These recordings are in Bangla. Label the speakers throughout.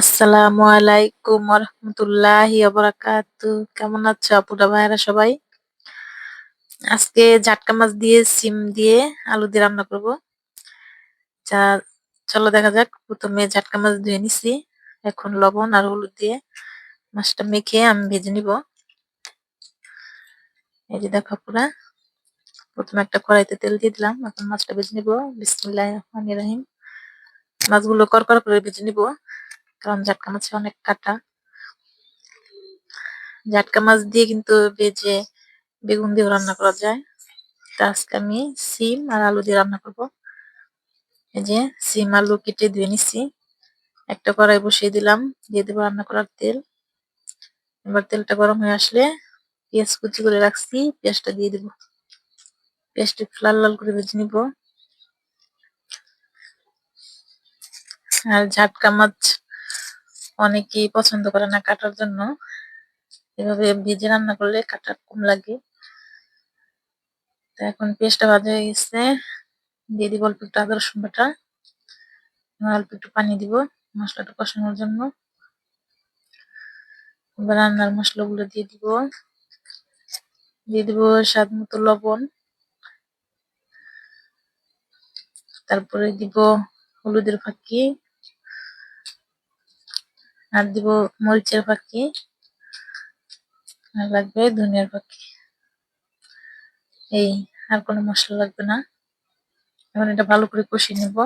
Speaker 1: আসসালামু আলাইকুম রহমতুল্লাহি বারাকাতু কেমন আছো আপুরা ভাইরা সবাই? আজকে জাটকা মাছ দিয়ে, সিম দিয়ে আলু দিয়ে রান্না করব। যা, চলো দেখা যাক। প্রথমে জাটকা মাছ ধুয়ে নিছি। এখন লবণ আর হলুদ দিয়ে মাছটা মেখে আমি ভেজে নিব। এই যে দেখো পুরা প্রথমে একটা কড়াইতে তেল দিয়ে দিলাম। এখন মাছটা ভেজে নিব। বিসমিল্লাহ রহমান রহিম। মাছগুলো করকর করে ভেজে নিব। কারণ জাটকা মাছে অনেক কাটা। জাটকা মাছ দিয়ে কিন্তু ভেজে বেগুন দিয়েও রান্না করা যায়। তা আজকে আমি সিম আর আলু দিয়ে রান্না করব। এই যে সিম আলু কেটে ধুয়ে নিচ্ছি একটা কড়াই বসিয়ে দিলাম, দিয়ে দেবো রান্না করার তেল। এবার তেলটা গরম হয়ে আসলে পেঁয়াজ কুচি করে রাখছি, পেঁয়াজটা দিয়ে দেবো। পেঁয়াজটা লাল লাল করে ভেজে নিব। আর ঝাটকা মাছ অনেকেই পছন্দ করে না কাটার জন্য। এভাবে ভেজে রান্না করলে কাটা কম লাগে। এখন পেস্টটা ভাজা হয়ে গেছে। দিয়ে দিব অল্প একটু আদা রসুন বাটা। অল্প একটু পানি দিব মশলাটা কষানোর জন্য। এবার রান্নার মশলাগুলো দিয়ে দিব। দিয়ে দিব স্বাদ মতো লবণ। তারপরে দিব হলুদের ফাঁকি। আর দিব মরিচের পাখি। আর লাগবে ধনিয়ার পাখি। এই, আর কোনো মশলা লাগবে না। এখন এটা ভালো করে কষিয়ে নেব।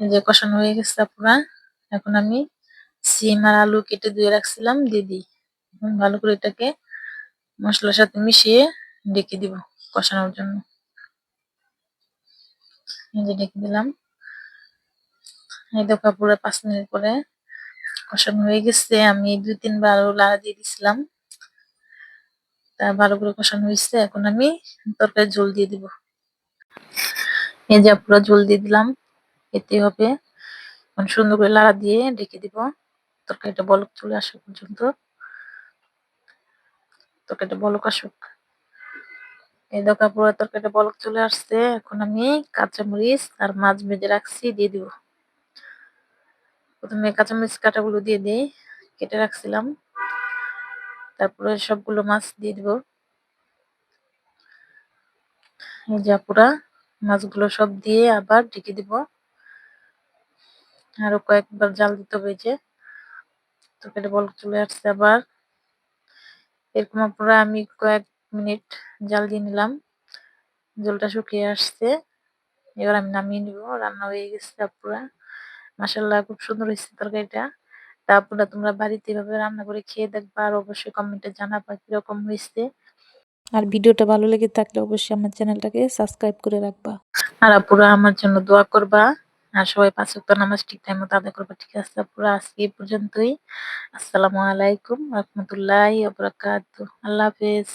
Speaker 1: এই যে কষানো হয়ে গেছে আপনারা এখন আমি সিম আর আলু কেটে ধুয়ে রাখছিলাম, দিয়ে দিই। ভালো করে এটাকে মশলার সাথে মিশিয়ে ডেকে দিব কষানোর জন্য। ডেকে দিলাম। এই দেখো পুরো পাঁচ মিনিট পরে কষানো হয়ে গেছে। আমি দুই, তিনবার লাড়া দিয়ে দিছিলাম। তা ভালো করে কষানো হয়েছে। এখন আমি তরকারি জল দিয়ে দিব। এই যে পুরো জল দিয়ে দিলাম। এতে হবে এখন সুন্দর করে লাড়া দিয়ে ঢেকে দিব। তরকারিটা বলক চলে আসা পর্যন্ত। তরকারিটা বলক আসুক। এই দেখা পুরো তরকারিটা বলক চলে আসছে। এখন আমি কাঁচামরিচ আর মাছ ভেজে রাখছি, দিয়ে দিব। প্রথমে কাঁচামরিচ কাটাগুলো দিয়ে দিই, কেটে রাখছিলাম। তারপরে সবগুলো মাছ দিয়ে দিব। এই যা পুরা মাছগুলো সব দিয়ে আবার ঢেকে দিব। আরও কয়েকবার জাল দিতে হবে যে। তরকারি বল চলে আসছে আবার। এরকম পুরো আমি কয়েক মিনিট জাল দিয়ে নিলাম। জলটা শুকিয়ে আসছে। এবার আমি নামিয়ে নিব। রান্না হয়ে গেছে পুরা মাসাল্লাহ খুব সুন্দর হয়েছে তরকারিটা। তারপরে তোমরা বাড়িতে এভাবে রান্না করে খেয়ে দেখবা আর অবশ্যই কমেন্টে জানাবা কীরকম হয়েছে।
Speaker 2: আর ভিডিওটা ভালো লেগে থাকলে অবশ্যই আমার চ্যানেলটাকে সাবস্ক্রাইব করে রাখবা।
Speaker 1: আর আপুরা আমার জন্য দোয়া করবা। আর সবাই পাঁচ ওয়াক্ত নামাজ ঠিক টাইম মতো আদায় করবা। ঠিক আছে আপুরা, আজকে পর্যন্তই। আসসালামু আলাইকুম রহমতুল্লাহ আল্লাহ হাফেজ।